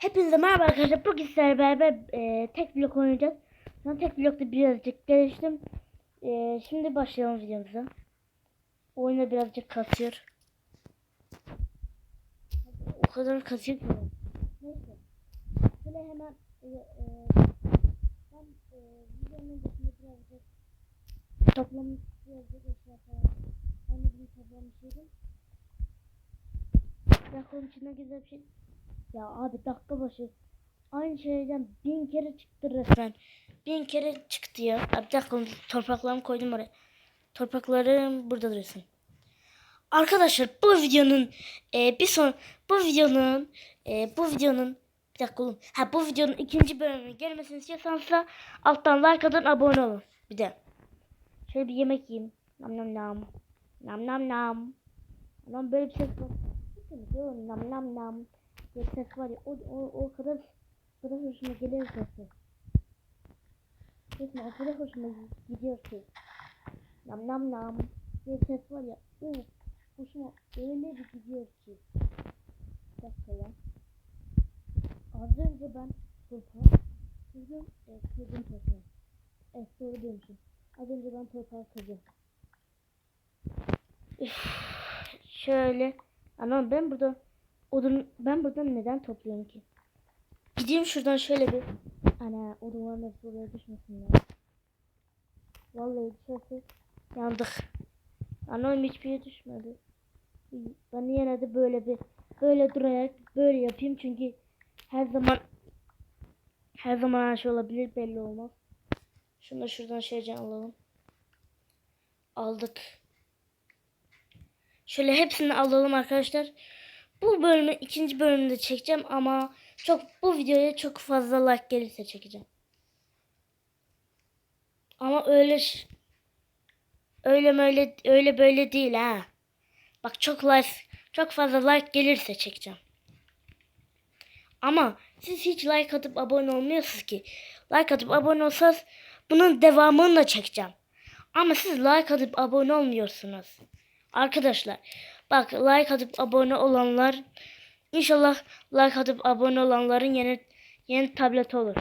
Hepinize merhaba arkadaşlar. Bugün sizlerle beraber e, tek blok oynayacağız. Ben tek blokta birazcık geliştim. E, şimdi başlayalım videomuza. Oyunda birazcık kasıyor. O kadar kasıyor ki. Neyse. Şöyle hemen e, e, ben e, videonun öncesinde birazcık toplamış birazcık eşya falan. Ben de bunu toplamışıydım. Bakalım içinde güzel bir şey. Ya abi dakika başı aynı şeyden bin kere çıktı resmen. Bin kere çıktı ya. Abi dakika torpaklarımı koydum oraya. Torpaklarım burada dursun. Arkadaşlar bu videonun e, bir son bu videonun e, bu videonun bir dakika oğlum. Ha bu videonun ikinci bölümünün gelmesini istiyorsanız da alttan like atın abone olun. Bir de şöyle bir yemek yiyeyim. Nam nam nam. Nam nam nam. Lan böyle bir ses var. Bakın nam nam nam bir ses var ya o, o, o kadar o kadar hoşuma geliyor sesi. Sesi o kadar hoşuma gidiyor ki. Nam nam nam bir ses var ya o hoşuma öyle bir gidiyor ki. Bir dakika ya. Az önce ben toprağı kırdım, e, kırdım toprağı. Evet doğru diyormuşum. Az önce ben toprağı kırdım. Üf, şöyle. Ama ben burada odun ben buradan neden topluyorum ki? Gideyim şuradan şöyle bir ana odunların hepsi buraya düşmesin ya. Vallahi düşerse yandık. Anam hiçbir yere düşmedi. Ben yine de böyle bir böyle durarak böyle yapayım çünkü her zaman her zaman her şey olabilir belli olmaz. Şunu da şuradan şeyce alalım. Aldık. Şöyle hepsini alalım arkadaşlar. Bu bölümü ikinci bölümde çekeceğim ama çok bu videoya çok fazla like gelirse çekeceğim. Ama öyle öyle böyle öyle böyle değil ha. Bak çok like çok fazla like gelirse çekeceğim. Ama siz hiç like atıp abone olmuyorsunuz ki. Like atıp abone olsanız bunun devamını da çekeceğim. Ama siz like atıp abone olmuyorsunuz. Arkadaşlar bak like atıp abone olanlar inşallah like atıp abone olanların yeni yeni tablet olur.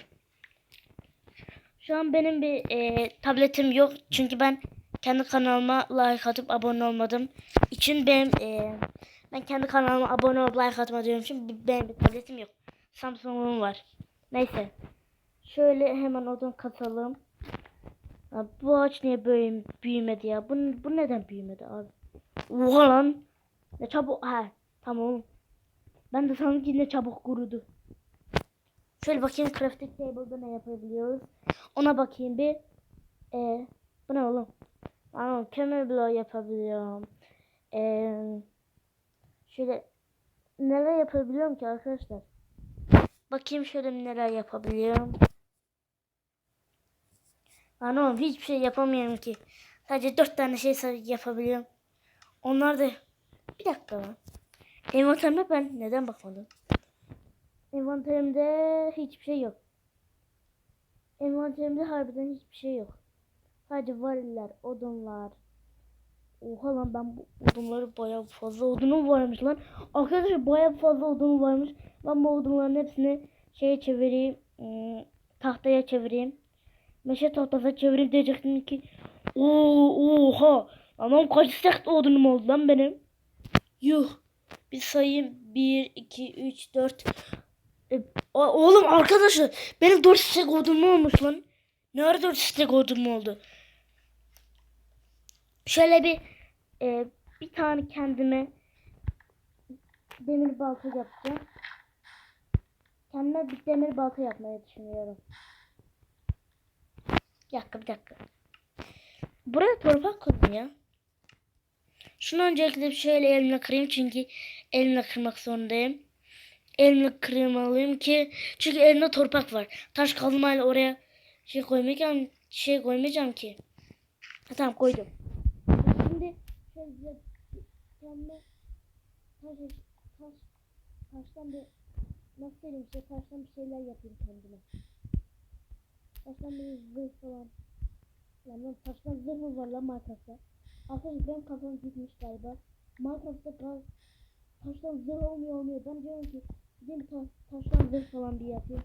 Şu an benim bir e, tabletim yok çünkü ben kendi kanalıma like atıp abone olmadım. için benim e, ben kendi kanalıma abone olup like atmadığım için benim bir tabletim yok. Samsung'um var. Neyse. Şöyle hemen odun katalım. Ya bu ağaç niye böyle büyümedi ya? Bu, bu neden büyümedi abi? Oha lan. Ne çabuk. Ha tamam. Ben de sanki ne çabuk kurudu. Şöyle bakayım crafting table'da ne yapabiliyoruz. Ona bakayım bir. Ee, bu ne oğlum? Anam kömür bloğu yapabiliyorum. Ee, şöyle neler yapabiliyorum ki arkadaşlar? Bakayım şöyle neler yapabiliyorum. Anam hiçbir şey yapamıyorum ki. Sadece dört tane şey yapabiliyorum. Onlar da bir dakika lan. Envanterime ben neden bakmadım? Envanterimde hiçbir şey yok. Envanterimde harbiden hiçbir şey yok. Sadece variller, odunlar. Oha lan ben bu odunları bayağı fazla odunum varmış lan. Arkadaşlar bayağı fazla odunum varmış. Ben bu odunların hepsini şeye çevireyim. ım, tahtaya çevireyim. Meşe tahtası çevireyim diyecektim ki. Oo, oha. Anam kaç stek odunum oldu lan benim. Yuh. Bir sayayım. 1, 2, 3, 4. E, o- oğlum arkadaşlar benim 4 stek odunum olmuş lan. Ne ara 4 stek odunum oldu? Şöyle bir e, bir tane kendime demir balta yapacağım. Kendime bir demir balta yapmayı düşünüyorum. Bir dakika bir dakika. Buraya torpak koydum ya. Şunu öncelikle şöyle elimle kırayım çünkü elimle kırmak zorundayım. Elimle kırmalıyım ki çünkü elimde torpak var. Taş kazmayla oraya şey koymayacağım şey koymayacağım ki. Ha, tamam koydum. Şimdi şöyle taş, taş, taştan bir nasıl diyeyim işte taştan bir şeyler yapayım kendime. Taştan bir zırh falan. Yani taştan zırh mı var lan Minecraft'ta? Arkadaşlar benim kafam gitmiş galiba. Minecraft'ta ta- taştan zırh olmuyor olmuyor. Ben diyorum ki Gidin ta taştan zırh falan bir yapayım.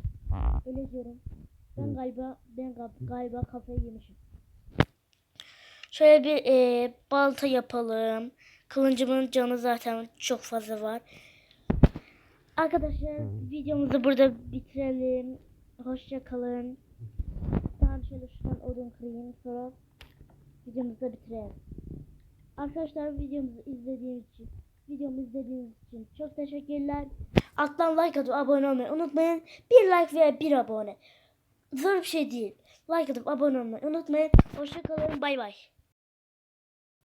Öyle diyorum. Ben galiba ben ga- galiba kafayı yemişim. Şöyle bir e, balta yapalım. Kılıncımın canı zaten çok fazla var. Arkadaşlar videomuzu burada bitirelim. Hoşça kalın. Ben şöyle şuradan odun kırayım sonra videomuzu da bitirelim. Arkadaşlar videomuzu izlediğiniz için videomu izlediğiniz için çok teşekkürler. Alttan like atıp abone olmayı unutmayın. Bir like veya bir abone. Zor bir şey değil. Like atıp abone olmayı unutmayın. Hoşça kalın. Bay bay.